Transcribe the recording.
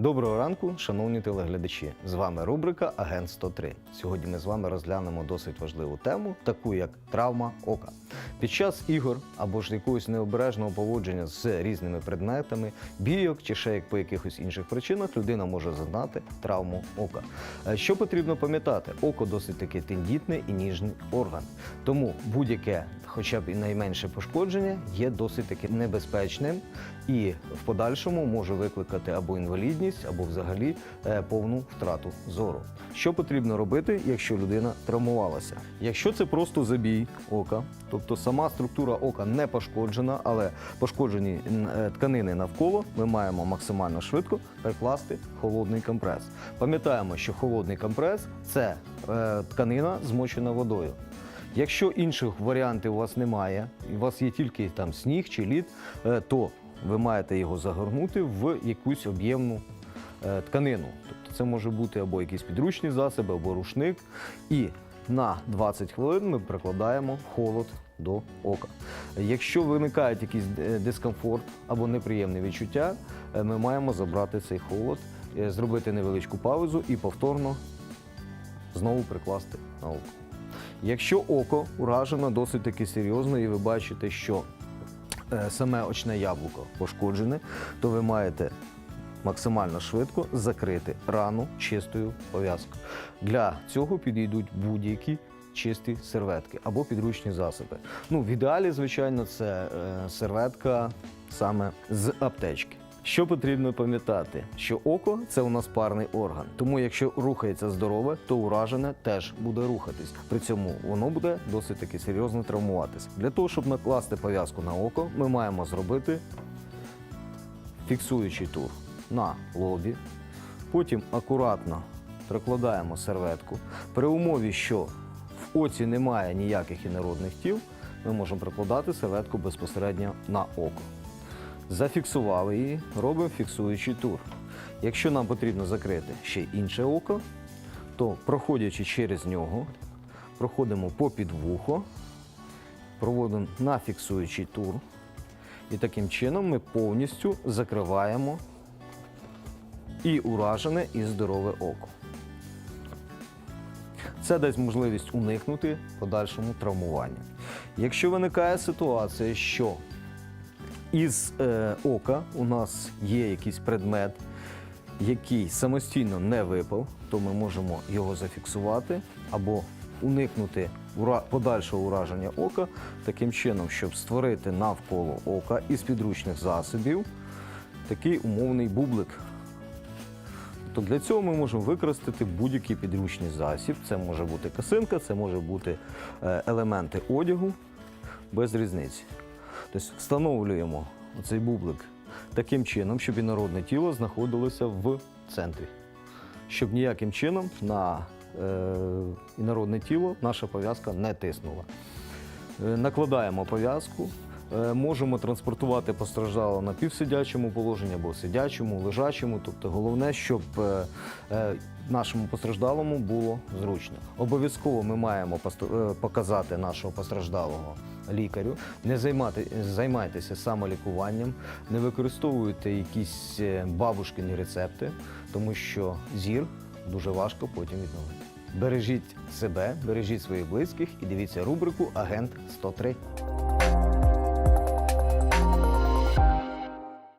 Доброго ранку, шановні телеглядачі. З вами рубрика Агент 103. Сьогодні ми з вами розглянемо досить важливу тему, таку як травма ока. Під час ігор або ж якогось необережного поводження з різними предметами, бійок чи ще як по якихось інших причинах людина може зазнати травму ока. Е, Що потрібно пам'ятати? Око досить таки тендітний і ніжний орган. Тому будь-яке, хоча б і найменше пошкодження, є досить таки небезпечним і в подальшому може викликати або інвалідність, або взагалі е, повну втрату зору. Що потрібно робити, якщо людина травмувалася? Якщо це просто забій ока, тобто сама структура ока не пошкоджена, але пошкоджені е, тканини навколо, ми маємо максимально швидко перекласти холодний компрес. Пам'ятаємо, що холодний компрес це е, тканина змочена водою. Якщо інших варіантів у вас немає, і у вас є тільки там сніг чи лід, то ви маєте його загорнути в якусь об'ємну тканину. Тобто це може бути або якісь підручні засоби, або рушник. І на 20 хвилин ми прикладаємо холод до ока. Якщо виникає якийсь е, дискомфорт або неприємне відчуття, е, ми маємо забрати цей холод, е, зробити невеличку паузу і повторно знову прикласти на око. Якщо око уражено досить таки серйозно, і ви бачите, що е, саме очне яблуко пошкоджене, то ви маєте максимально швидко закрити рану чистою пов'язкою. Для цього підійдуть будь-які чисті серветки або підручні засоби. Ну, в ідеалі, звичайно, це е, серветка саме з аптечки. Що потрібно пам'ятати? Що око це у нас парний орган. Тому якщо рухається здорове, то уражене теж буде рухатись. При цьому воно буде досить таки серйозно травмуватись. Для того, щоб накласти пов'язку на око, ми маємо зробити фіксуючий тур на лобі. Потім акуратно прикладаємо серветку. При умові, що в оці немає ніяких інородних тіл, ми можемо прикладати серветку безпосередньо на око. Зафіксували її, робимо фіксуючий тур. Якщо нам потрібно закрити ще інше око, то проходячи через нього, проходимо попід вухо, проводимо на фіксуючий тур. І таким чином ми повністю закриваємо і уражене, і здорове око. Це дасть можливість уникнути подальшому травмуванню. Якщо виникає ситуація, що із е, ока у нас є якийсь предмет, який самостійно не випав, то ми можемо його зафіксувати або уникнути подальшого ураження ока таким чином, щоб створити навколо ока із підручних засобів такий умовний бублик. То для цього ми можемо використати будь-який підручний засіб. Це може бути косинка, це може бути е, елементи одягу без різниці. Тобто встановлюємо цей бублик таким чином, щоб інородне тіло знаходилося в центрі. Щоб ніяким чином на е, інородне тіло наша пов'язка не тиснула. Е, Накладаємо пов'язку, можемо транспортувати постраждалого на півсидячому положенні або сидячому, лежачому. Тобто головне, щоб е, е, нашому постраждалому було зручно. Обов'язково ми маємо е, показати нашого постраждалого лікарю. Не займати, займайтеся самолікуванням, не використовуйте якісь е, бабушкині рецепти, тому що зір дуже важко потім відновити. Бережіть себе, бережіть своїх близьких і дивіться рубрику Агент 103.